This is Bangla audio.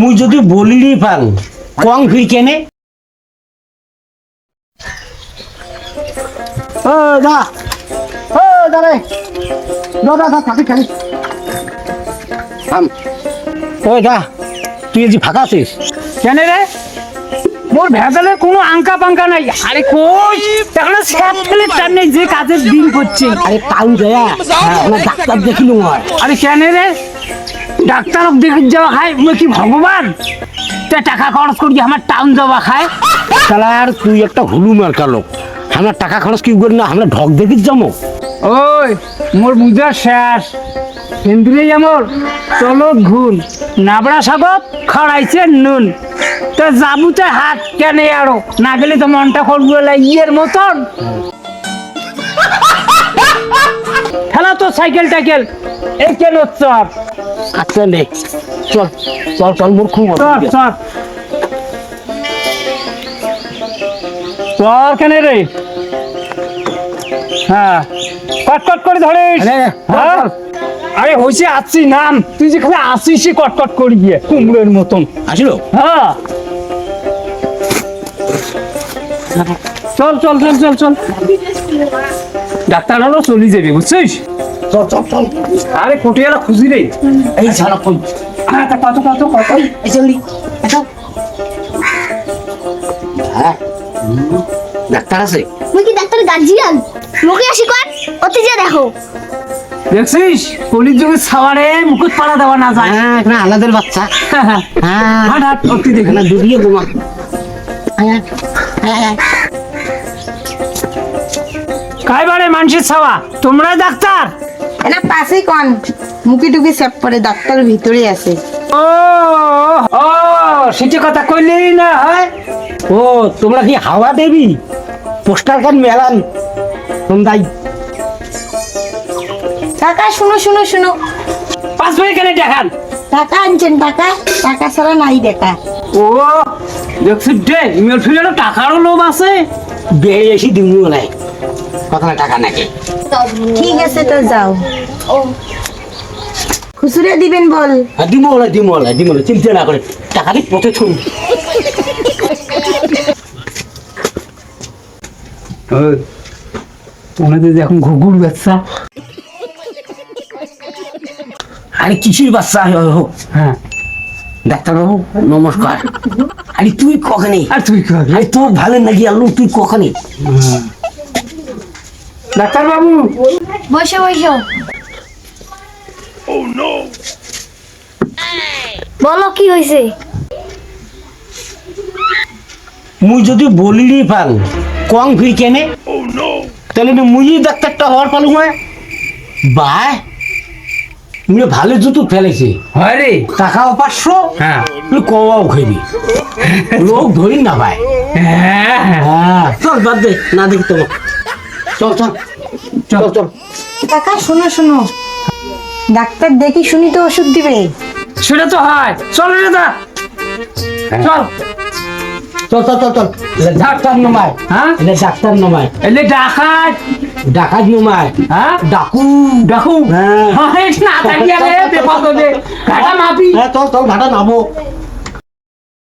মুই যদি বলিনি পাং কং ফির কেনে? ও দা ও দাঁড়ে দাদা দা থাকি খালি। থাম। ও দা তুই যে ফাঁকা আছিস? কেন রে? মোর ভেজালে কোনো আঙ্কা পাঙ্কা নাই। আরে কই এখন স্যাপ ফেলে টান নেই যে কাজের দিন করছে। আরে টাউন যায়া আমার ডাক্তার দেখিলু হয়। আরে কেন রে? ডাক্তার দেখে যাওয়া খায় মই কি ভগবান? তে টাকা খরচ করি আমার টাউন যাওয়া খায়। তাহলে আর তুই একটা হুলু মার্কা লোক আমরা টাকা খরচ কি করি না আমরা ঢক দেখিস যাব। ওই মোর বুঝা শেষ। হিন্দুরে আমার চলো ঘুন নাবড়া সাগত খড়াইছে নুন। তো যাবুতে হাত কেনে আরও। না গেলে তো মনটা করব ইয়ের মতন। খেলা তো সাইকেল টাইকেল এই কেন চপ আচ্ছা নে চল চল চল মোর খুব চপ চপ চল। কেন রে? হ্যাঁ। কটকট করে ধরিস। আরে, হ্যাঁ? আরে হয়েছে আসছি নাম। তুই যে খালি আসিস কটকট করি গিয়ে কুমড়োর মতন। আসিল? হ্যাঁ। চল চল চল চল চল। ডাক্তার হলো চলে যাবে বুঝছিস? চল চল চল। আরে কোটিয়ালা খুঁজি রে। এই কই? তা কত কত কত? এই এটা হ্যাঁ। ডাক্তার আছে? ডাক্তার গার্জিয়ান মুখে আসি কর অতি যে দেখো। দেখছিস? কলির যুগে সাওয়ারে মুকুট পাড়া দেওয়া না যায়। হ্যাঁ এখানে আলাদের বাচ্চা। হ্যাঁ। হাট হাট অতি দেখে। ঘুমা। হ্যাঁ হ্যাঁ কাইবারে মানুষের ছাওয়া। তোমরা ডাক্তার? এটা পাশে কন মুখে টুকি সেপ করে ডাক্তার ভিতরে আছে। ও ও সেটি কথা কইলেই না হয়? ও তোমরা কি হাওয়া দেবি? পোস্টার কার্ড মেলান। তোমরাই টাকা শুনো শুনো শুনো। পাঁচ বই কেন দেখান? টাকা আনছেন টাকা টাকা ছাড়া নাই দেখা। ও দেখছি দে ইমেল ফিলে টাকারও লোভ আছে। বেশি দিমু নাই। না টাকা নাকি? ঠিক আছে তো যাও। খুচুরে দিবেন বল। হ্যাঁ দিমু ওলা দিমু ওলা দিমু চিন্তা না করে। টাকা দি পথে ছুন ওনাদের এখন ঘুঘুর বাচ্চা আরে কিসির বাচ্চা হোক। হ্যাঁ। ডাক্তারবাবু নমস্কার। আরে তুই কখনই? আর তুই কি হবে আরে তো ভালো নাকি আলু তুই কখনই? ডাক্তার বাবু বসে। বসে বলো কি হয়েছে? মুই যদি বলিনি পাং কং ফির কেনে? তাহলে তো মুই ডাক্তারটা হওয়ার পালু হয় বাই মুই ভালো জুতো ফেলেছে। হয় রে। টাকাও পাঁচশো হ্যাঁ। তুই কওয়াও খাইবি। লোক ধরি না ভাই হ্যাঁ। হ্যাঁ। হ্যাঁ চল বাদ দে না দেখি তো চল চল। চল চল। টাকা শুনো শুনো। ডাক্তার দেখি শুনি তো ওষুধ দিবে। সেটা তো হয়। চল রে দা। চল। চল চল চল চল। ডাক্তার নমায়। হ্যাঁ? এটা ডাক্তার নমায়। এলে ডাকাত। ডাকাত নমায়। হ্যাঁ? ডাকু। ডাকু। হ্যাঁ। হ্যাঁ না থাকিয়া রে বিপদ হবে ঘাটা মাপি। হ্যাঁ চল চল ঘাটা নামো।